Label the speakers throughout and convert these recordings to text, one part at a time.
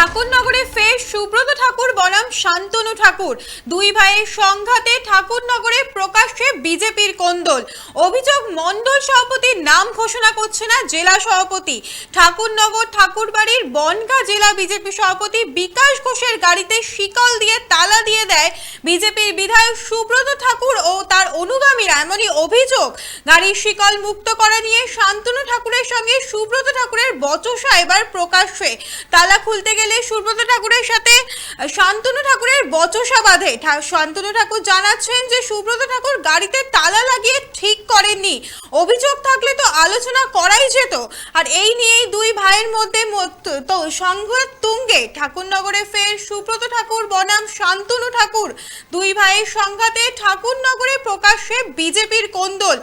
Speaker 1: ঠাকুরনগরে ফের সুব্রত ঠাকুর বনাম শান্তনু ঠাকুর। দুই ভাইয়ের সংঘাতে ঠাকুরনগরে প্রকাশ্যে বিজেপির কোন্দল। অভিযোগ মণ্ডল সভাপতির নাম ঘোষণা করছে না জেলা সভাপতি। ঠাকুরনগর ঠাকুরবাড়ির বনগাঁ জেলা বিজেপি সভাপতি বিকাশ ঘোষের গাড়িতে শিকল দিয়ে তালা দিয়ে দেয় বিজেপির বিধায়ক সুব্রত ঠাকুর ও তার অনুগামীরা। এমনই অভিযোগ, গাড়ির শিকল মুক্ত করা নিয়ে শান্তনু ঠাকুরের সঙ্গে সুব্রত ঠাকুরের বচসা এবার প্রকাশ্যে। তালা খুলতে গেলে সুব্রত ঠাকুরের সাথে শান্তনু ঠাকুরের বচসা বাঁধে। শান্তনু ঠাকুর জানাচ্ছেন যে, সুব্রত ঠাকুর গাড়িতে তালা লাগিয়ে ঠিক করেননি। অভিযোগ থাকলে তো আলোচনা করাই যেত। আর এই নিয়েই দুই ভাইয়ের মধ্যে তো সংঘাত তুঙ্গে। ঠাকুরনগরে ফের সুব্রত ঠাকুর, বনাম শান্তনু ঠাকুর। দুই ভাইয়ের সংঘাতে ঠাকুরনগরে প্রকাশ্যে বিজেপির কোন্দল।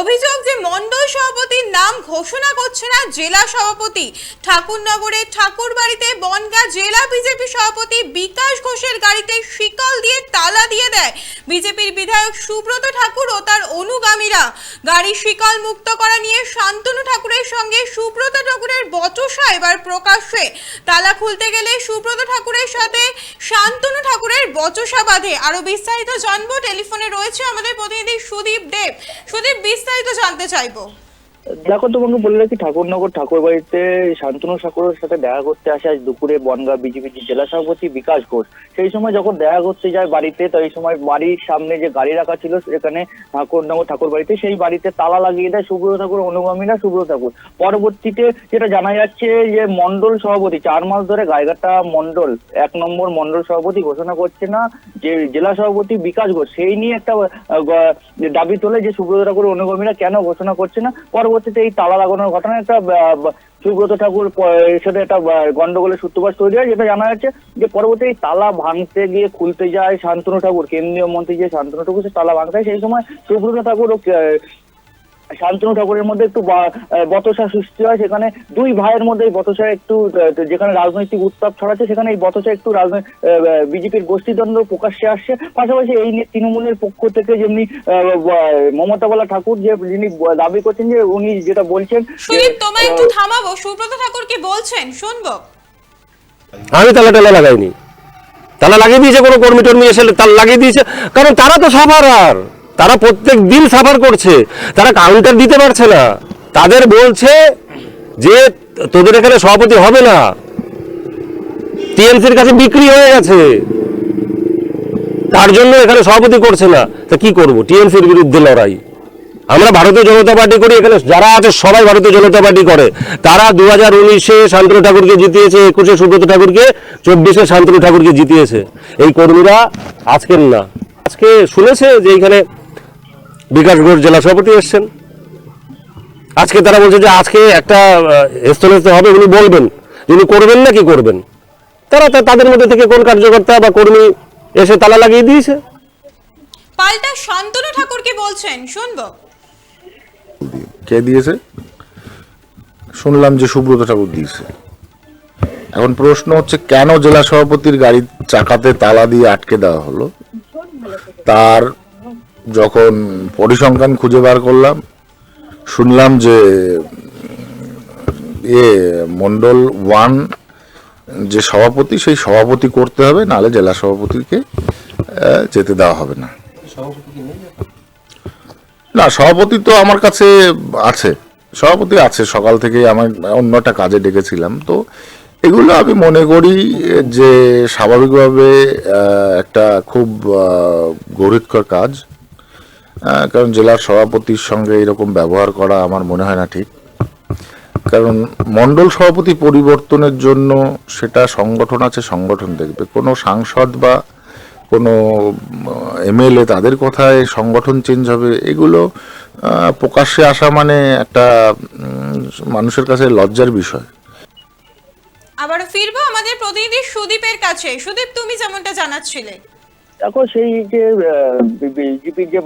Speaker 1: অভিযোগ যে, মণ্ডল সভাপতির নাম ঘোষণা করছে না জেলা সভাপতি। ঠাকুরনগরে ঠাকুর বাড়িতে বনগাঁ জেলা বিজেপি সভাপতি বিকাশ ঘোষের গাড়িতে শিকল দিয়ে তালা দিয়ে দেয়। বিজেপির বিধায়ক সুব্রত ঠাকুর ও তার অনুগামীরা। গাড়ি শিকল মুক্ত করা নিয়ে শান্তনু ঠাকুরের সঙ্গে সুব্রত ঠাকুরের বচসা এবার প্রকাশ্যে। তালা খুলতে গেলে সুব্রত ঠাকুরের সাথে শান্তনু ঠাকুরের বচসা বাঁধে। আরও বিস্তারিত জানব, টেলিফোনে রয়েছে আমাদের প্রতিনিধি সুদীপ দেব। সুদীপ, বিস্তারিত জানতে চাইব।
Speaker 2: দেখো তোমাকে বলে রাখি, ঠাকুরনগর ঠাকুর বাড়িতে শান্তনু ঠাকুরের সাথে দেখা করতে আসে আজ দুপুরে বনগাঁ বিজেপি জেলা সভাপতি বিকাশ ঘোষ। সেই সময় যখন দেখা করতে যায় বাড়িতে, তো এই সময় বাড়ির সামনে যে গাড়ি রাখা ছিল, সেখানে ঠাকুরনগর ঠাকুর বাড়িতে সেই বাড়িতে তালা লাগিয়ে দেয় সুব্রত ঠাকুর অনুগামীরা সুব্রত ঠাকুর। পরবর্তীতে যেটা জানা যাচ্ছে যে মন্ডল সভাপতি, চার মাস ধরে গায়গাটা মন্ডল এক নম্বর মন্ডল সভাপতি ঘোষণা করছে না যে জেলা সভাপতি বিকাশ ঘোষ, সেই নিয়ে একটা দাবি তোলে যে সুব্রত ঠাকুর, অনুগামীরা কেন ঘোষণা করছে না। পরবর্তীতে এই তালা লাগানোর ঘটনা একটা সুব্রত ঠাকুর সাথে একটা গন্ডগোলের সূত্রপাত তৈরি হয়, যেটা জানা যাচ্ছে যে পরবর্তী তালা ভাঙতে গিয়ে খুলতে যায় শান্তনু ঠাকুর, কেন্দ্রীয় মন্ত্রী যে শান্তনু ঠাকুর, সে তালা ভাঙতে সেই সময় সুব্রত ঠাকুর শান্তনু ঠাকুরের মধ্যে একটু বা- বতসা সৃষ্টি হয়। সেখানে দুই ভাইয়ের মধ্যে এই বতসা একটু যেখানে রাজনৈতিক উত্তাপ ছড়াচ্ছে সেখানে এই বতসা একটু বিজেপির গোষ্ঠীদ্বন্দ্ব প্রকাশ্যে আসছে। পাশাপাশি এই নিয়ে তৃণমূলের পক্ষ থেকে যেমনি আহ, মমতা বলা ঠাকুর যে যিনি দাবি করছেন যে উনি যেটা বলছেন
Speaker 1: সুদীপ তোমায় একটু থামাবো। সুব্রত ঠাকুর কি বলছেন? শুনব।
Speaker 3: আমি তালা টালা লাগাইনি। তালা লাগিয়ে দিয়েছে কোনো কর্মী টর্মী এসে তালা লাগিয়ে দিয়েছে। কারণ তারা তো সাফারার তারা প্রত্যেক দিন সাফার করছে। তারা কাউন্টার দিতে পারছে না। তাদের বলছে যে তোদের এখানে সভাপতি হবে না। টিএমসির কাছে বিক্রি হয়ে গেছে। তার জন্য এখানে সভাপতি করছে না। তা কি করব? টিএমসির বিরুদ্ধে লড়াই। আমরা ভারতীয় জনতা পার্টি করি, এখানে যারা আছে সবাই ভারতীয় জনতা পার্টি করে। তারা দু হাজার উনিশে শান্তনু ঠাকুরকে জিতিয়েছে, একুশে সুব্রত ঠাকুরকে, চব্বিশে শান্তনু ঠাকুরকে জিতিয়েছে। এই কর্মীরা আজকের না। আজকে শুনেছে যে এইখানে বিকাশ ঘোষ জেলা সভাপতি এসছেন। আজকে তারা বলছে যে আজকে একটা স্থলে হবে উনি বলবেন। যে উনি করবেন না কি করবেন? তারা তা- তাদের মধ্যে থেকে কোন কার্যকর্তা বা কর্মী এসে তালা লাগিয়ে দিয়েছে?
Speaker 1: পাল্টা শান্তনু ঠাকুর কি বলছেন শুনব।
Speaker 4: কে দিয়েছে? শুনলাম যে সুব্রত ঠাকুর দিয়েছে। এখন প্রশ্ন হচ্ছে কেন জেলা সভাপতির গাড়ির চাকাতে তালা দিয়ে আটকে দেওয়া হলো? তার যখন পরিসংখ্যান খুঁজে বার করলাম শুনলাম যে এ মন্ডল ওয়ান যে সভাপতি সেই সভাপতি করতে হবে নাহলে জেলা সভাপতিকে যেতে দেওয়া হবে না। না সভাপতি তো আমার কাছে আছে। সভাপতি আছে সকাল থেকে আমার অন্য একটা কাজে ডেকেছিলাম। তো এগুলো আমি মনে করি যে স্বাভাবিকভাবে একটা খুব আহ, কাজ। কারণ জেলার সভাপতির সঙ্গে এরকম ব্যবহার করা আমার মনে হয় না ঠিক। কারণ মণ্ডল সভাপতি পরিবর্তনের জন্য সেটা সংগঠন আছে, সংগঠন দেখবে। কোনো সাংসদ বা কোনো এমএলএ তাদের কথায় সংগঠন চেঞ্জ হবে, এগুলো প্রকাশ্যে আসা মানে একটা মানুষের কাছে লজ্জার বিষয়।
Speaker 1: আবারও ফিরবো আমাদের প্রতিনিধি সুদীপের কাছে। সুদীপ, তুমি যেমনটা জানাচ্ছিলে।
Speaker 2: দেখো সেই যে বিজেপির যে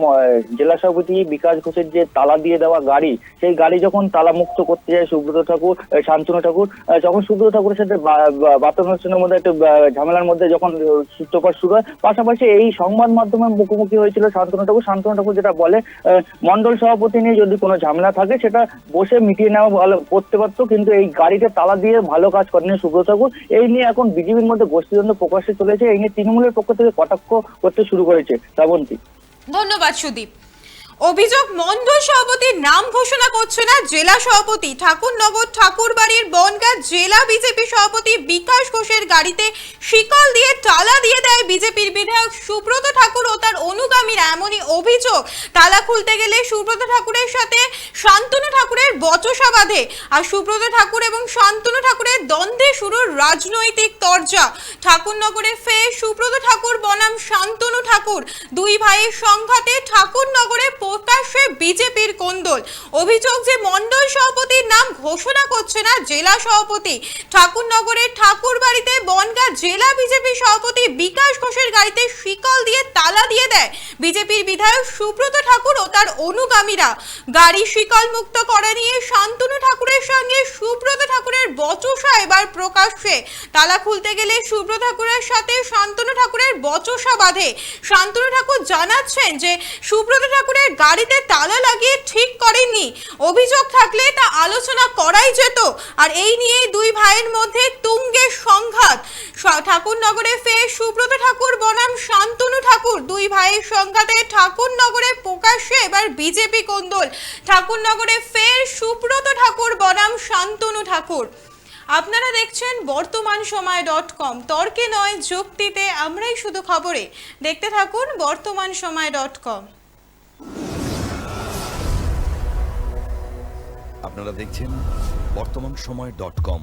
Speaker 2: জেলা সভাপতি বিকাশ ঘোষের যে তালা দিয়ে দেওয়া গাড়ি, সেই গাড়ি যখন তালা মুক্ত করতে যায় সুব্রত ঠাকুর শান্তনু ঠাকুর যখন সুব্রত ঠাকুরের সাথে বা- বা- বার্তা অনুষ্ঠানের মধ্যে একটা ঝামেলার মধ্যে যখন সূত্রপাত শুরু হয়, পাশাপাশি এই সংবাদ মাধ্যমের মুখোমুখি হয়েছিল শান্তনু ঠাকুর। শান্তনু ঠাকুর যেটা বলে মন্ডল সভাপতি নিয়ে যদি কোনো ঝামেলা থাকে, সেটা বসে মিটিয়ে নেওয়া ভালো, করতে পারতো, কিন্তু এই গাড়িতে তালা দিয়ে ভালো কাজ করেনি সুব্রত ঠাকুর। এই নিয়ে এখন বিজেপির মধ্যে গোষ্ঠীদ্বন্দ্ব প্রকাশ্যে চলেছে। এই নিয়ে তৃণমূলের পক্ষ থেকে কটাক্ষ করতে শুরু করেছে শ্রাবন্তী।
Speaker 1: ধন্যবাদ সুদীপ। অভিযোগ মন্ডল সভাপতির নাম ঘোষণা করছে না জেলা সভাপতি। ঠাকুরনগর ঠাকুরবাড়ির বনগাঁ জেলা বিজেপি সভাপতি বিকাশ ঘোষের গাড়িতে শিকল দিয়ে তালা দিয়ে দেয় বিজেপির বিধায়ক সুব্রত ঠাকুর ও তার অনুগামীরা। এমনই অভিযোগ, তালা খুলতে গেলে সুব্রত ঠাকুরের সাথে শান্তনু ঠাকুরের বচসা বাঁধে আর সুব্রত ঠাকুর এবং শান্তনু ঠাকুরের দ্বন্দ্বে শুরু রাজনৈতিক তরজা। ঠাকুরনগরে ফের সুব্রত ঠাকুর, বনাম শান্তনু ঠাকুর। দুই ভাইয়ের সংঘাতে ঠাকুরনগরে প্রকাশ্যে বিজেপির কোন্দল। অভিযোগ যে মন্ডল সভাপতির নাম ঘোষণা করছে না জেলা সভাপতি। ঠাকুরনগরের ঠাকুর বাড়িতে বনগাঁ জেলা বিজেপি সভাপতি বিকাশ ঘোষের গাড়িতে শিকল দিয়ে তালা দিয়ে দেয় বিজেপির বিধায়ক সুব্রত ঠাকুর ও তার অনুগামীরা। গাড়ি শিকল মুক্ত করা নিয়ে শান্তনু ঠাকুরের সঙ্গে সুব্রত ঠাকুরের বচসা এবার প্রকাশ্যে। তালা খুলতে গেলে সুব্রত ঠাকুরের সাথে শান্তনু ঠাকুরের বচসা বাঁধে। শান্তনু ঠাকুর জানাচ্ছেন যে, সুব্রত ঠাকুরের গাড়িতে তালা লাগিয়ে ঠিক করেননি। অভিযোগ থাকলে তা আলোচনা করাই যেত। আর এই নিয়েই দুই ভাইয়ের মধ্যে তুঙ্গের সংঘাত। ঠাকুরনগরে ফের সুব্রত ঠাকুর বনাম শান্তনু ঠাকুর দুই ভাইয়ের সংঘাতে ঠাকুরনগরে প্রকাশ্যে এবার বিজেপি কোন্দল। ঠাকুরনগরে ফের সুব্রত ঠাকুর, বনাম শান্তনু ঠাকুর। আপনারা দেখছেন বর্তমান সময় ডট কম। তর্কে নয়, যুক্তিতে আমরাই শুধু খবরে। দেখতে থাকুন বর্তমান সময় ডট কম।
Speaker 5: আপনারা দেখছেন বর্তমান সময় ডট কম।